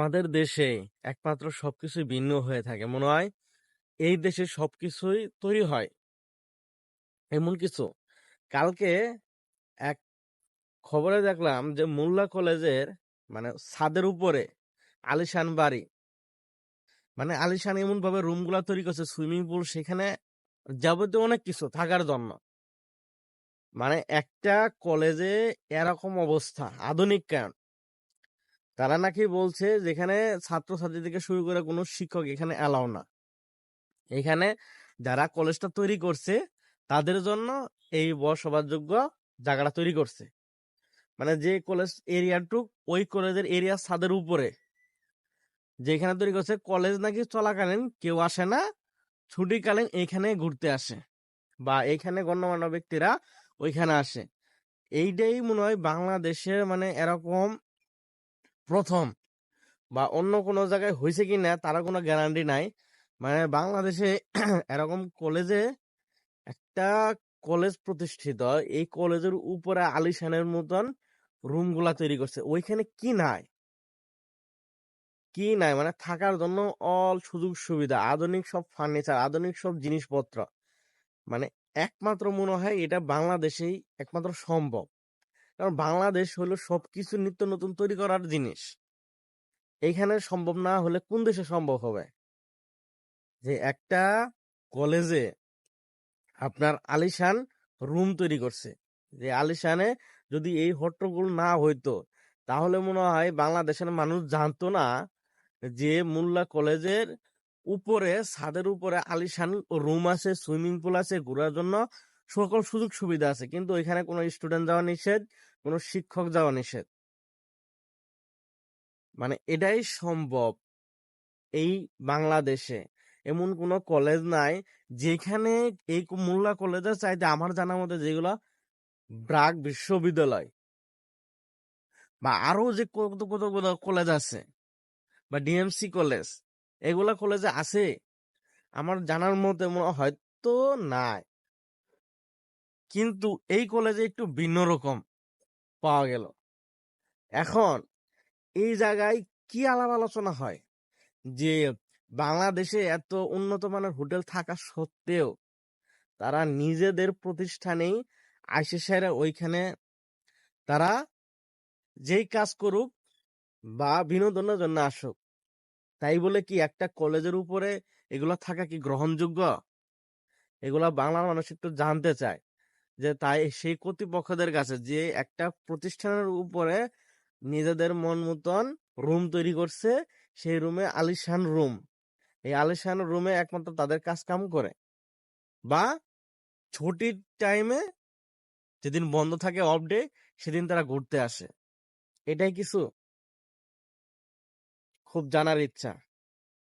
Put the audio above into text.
আমাদের দেশে একমাত্র সবকিছুই ভিন্ন হয়ে থাকে। মনে হয় এই দেশে সবকিছুই তৈরি হয়। এমন কিছু। কালকে এক খবরে দেখলাম যে মোল্লা কলেজের মানে ছাদের উপরে আলিশান বাড়ি। মানে আলিশান এমন ভাবে রুমগুলা তৈরি করছে, সুইমিং পুল, সেখানে যাবতীয় অনেক কিছু থাকার জন্য। মানে একটা কলেজে এরকম অবস্থা, আধুনিক কেন? তারা নাকি বলছে যেখানে ছাত্রছাত্রী থেকে শুরু করে কোনো শিক্ষক এখানে অ্যালাউ না। এখানে যারা কলেজটা তৈরি করছে, তাদের জন্য এই বসবাসযোগ্য জায়গাটা তৈরি করছে। মানে যে কলেজ এরিয়াটুক ওই কলেজের এরিয়া ছাদের উপরে। যেখানে তৈরি করছে, কলেজ নাকি চলাকালীন কেউ আসে না, ছুটিকালীন এখানে ঘুরতে আসে বা এখানে গণ্যমান্য ব্যক্তিরা ওইখানে আসে। এইটাই মনে হয় বাংলাদেশের মানে এরকম প্রথম বা অন্য কোনো জায়গায় হয়েছে কি না তারা কোনো গ্যারান্টি নাই। মানে বাংলাদেশে এরকম কলেজে একটা কলেজ প্রতিষ্ঠিত, এই কলেজের উপরে আলিশানের মতন রুমগুলা তৈরি করছে। ওইখানে কি নাই? কি নাই? মানে থাকার জন্য অল সুযোগ সুবিধা, আধুনিক সব ফার্নিচার আধুনিক সব জিনিসপত্র। মানে একমাত্র মনে হয় এটা বাংলাদেশেই একমাত্র সম্ভব। কারণ বাংলাদেশ হলো সবকিছু নিত্য নতুন তৈরি করার জিনিস। এইখানে সম্ভব না হলে কোন দেশে সম্ভব হবে? যে একটা কলেজে আপনার আলিশান রুম তৈরি করছে। যে আলিশানে যদি এই হট্টগোল না হইতো, তাহলে মনে হয় বাংলাদেশের মানুষ জানতো না যে মোল্লা কলেজের উপরে, ছাদের উপরে আলিশান রুম আছে সুইমিং পুল আছে, ঘোরার জন্য সকল সুযোগ সুবিধা আছে। কিন্তু এখানে কোনো স্টুডেন্ট যাওয়া নিষেধ। কোনো শিক্ষক যাওয়া নিষেধ। মানে এটাই সম্ভব। এই বাংলাদেশে এমন কোনো কলেজ নাই যেখানে এই মোল্লা কলেজের চাইতে আমার জানা মতে যেগুলো ব্রাক বিশ্ববিদ্যালয় বা আরও যে কত কত কলেজ আছে বা ডিএমসি কলেজ এগুলা কলেজে আছে। আমার জানার মতে মনে হয়তো নাই। কিন্তু এই কলেজে একটু ভিন্ন রকম। পাওয়া গেল। এখন এই জায়গায় কি আলাপ আলোচনা হয়? যে বাংলাদেশে এত উন্নত মানের হোটেল থাকা সত্ত্বেও তারা নিজেদের প্রতিষ্ঠানেই আইসে সেরা ওইখানে তারা যেই কাজ করুক বা বিনোদনের জন্য আসুক, তাই বলে কি একটা কলেজের উপরে এগুলা থাকা কি গ্রহণযোগ্য? এগুলা বাংলার মানুষ একটু জানতে চায়। যে তাই সেই কর্তৃপক্ষদের কাছে যে একটা প্রতিষ্ঠানের উপরে নিজেদের মন মতন রুম তৈরি করছে, সেই রুমে আলিশান রুম। এই আলিশান রুমে একমাত্র তাদের কাজ কাম করে। বা ছুটির টাইমে যেদিন বন্ধ থাকে অফ ডে সেদিন তারা ঘুরতে আসে। এটাই কিছু। খুব জানার ইচ্ছা।